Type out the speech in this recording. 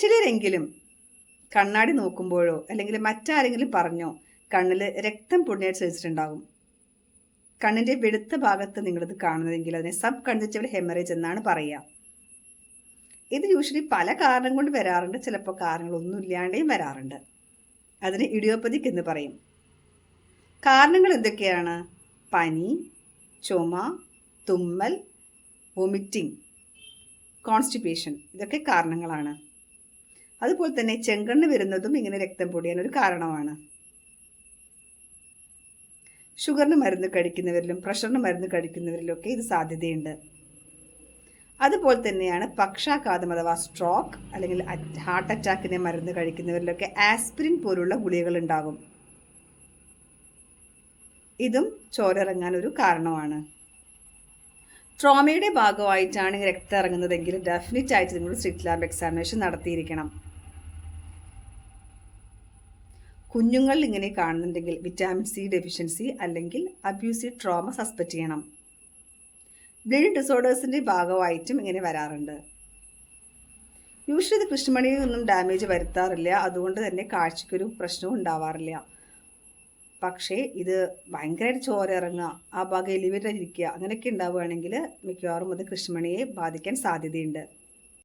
ചിലരെങ്കിലും കണ്ണാടി നോക്കുമ്പോഴോ അല്ലെങ്കിൽ മറ്റാരെങ്കിലും പറഞ്ഞോ കണ്ണിൽ രക്തം പൊടിയായിട്ട് വെച്ചിട്ടുണ്ടാകും കണ്ണിന്റെ വെളുത്ത ഭാഗത്ത് നിങ്ങളിത് കാണുന്നതെങ്കിൽ അതിനെ സബ് കൺജക്റ്റീവ് ഹെമറേജ് എന്നാണ് പറയുക. ഇത് യൂഷ്വലി പല കാരണം കൊണ്ട് വരാറുണ്ട്. ചിലപ്പോൾ കാരണങ്ങളൊന്നും ഇല്ലാണ്ടേയും വരാറുണ്ട്. അതിന് ഇഡിയോപ്പതിക് എന്ന് പറയും. കാരണങ്ങൾ എന്തൊക്കെയാണ്? പനി ചുമ തുമ്മൽ വൊമിറ്റിംഗ് കോൺസ്റ്റിപ്പേഷൻ. ഇതൊക്കെ കാരണങ്ങളാണ്. അതുപോലെ തന്നെ ചെങ്കണ്ണ് വരുന്നതും ഇങ്ങനെ രക്തം പൊടിയാൻ ഒരു കാരണമാണ്. ഷുഗറിന് മരുന്ന് കഴിക്കുന്നവരിലും പ്രഷറിന് മരുന്ന് കഴിക്കുന്നവരിലൊക്കെ ഇത് സാധ്യതയുണ്ട്. അതുപോലെ തന്നെയാണ് പക്ഷാഘാതം അഥവാ സ്ട്രോക്ക് അല്ലെങ്കിൽ ഹാർട്ട് അറ്റാക്കിനെ മരുന്ന് കഴിക്കുന്നവരിലൊക്കെ ആസ്പിരിൻ പോലുള്ള ഗുളികകൾ ഉണ്ടാകും. ഇതും ചോരിറങ്ങാൻ ഒരു കാരണമാണ്. ട്രോമയുടെ ഭാഗമായിട്ടാണ് രക്തം ഇറങ്ങുന്നതെങ്കിൽ ഡെഫിനറ്റ് ആയിട്ട് നിങ്ങൾ സ്ട്രീറ്റ് ലാബ് എക്സാമിനേഷൻ നടത്തിയിരിക്കണം. കുഞ്ഞുങ്ങളിൽ ഇങ്ങനെ കാണുന്നുണ്ടെങ്കിൽ വിറ്റാമിൻ സി ഡെഫിഷ്യൻസി അല്ലെങ്കിൽ അബ്യൂസീവ് ട്രോമ സസ്പെക്റ്റ് ചെയ്യണം. ബ്ലീഡിംഗ് ഡിസോർഡേഴ്സിന്റെ ഭാഗമായിട്ടും ഇങ്ങനെ വരാറുണ്ട്. യൂഷ്വലി ഇത് കൃഷ്ണമണിയിൽ ഒന്നും ഡാമേജ് വരുത്താറില്ല. അതുകൊണ്ട് തന്നെ കാഴ്ചയ്ക്കൊരു പ്രശ്നവും ഉണ്ടാവാറില്ല. പക്ഷേ ഇത് ഭയങ്കരമായിട്ട് ചോര ഇറങ്ങുക ആ ഭാഗം എലിവേറ്റഡ് ഇരിക്കുക അങ്ങനെയൊക്കെ ഉണ്ടാവുകയാണെങ്കിൽ മിക്കവാറും അത് കൃഷ്ണമണിയെ ബാധിക്കാൻ സാധ്യതയുണ്ട്.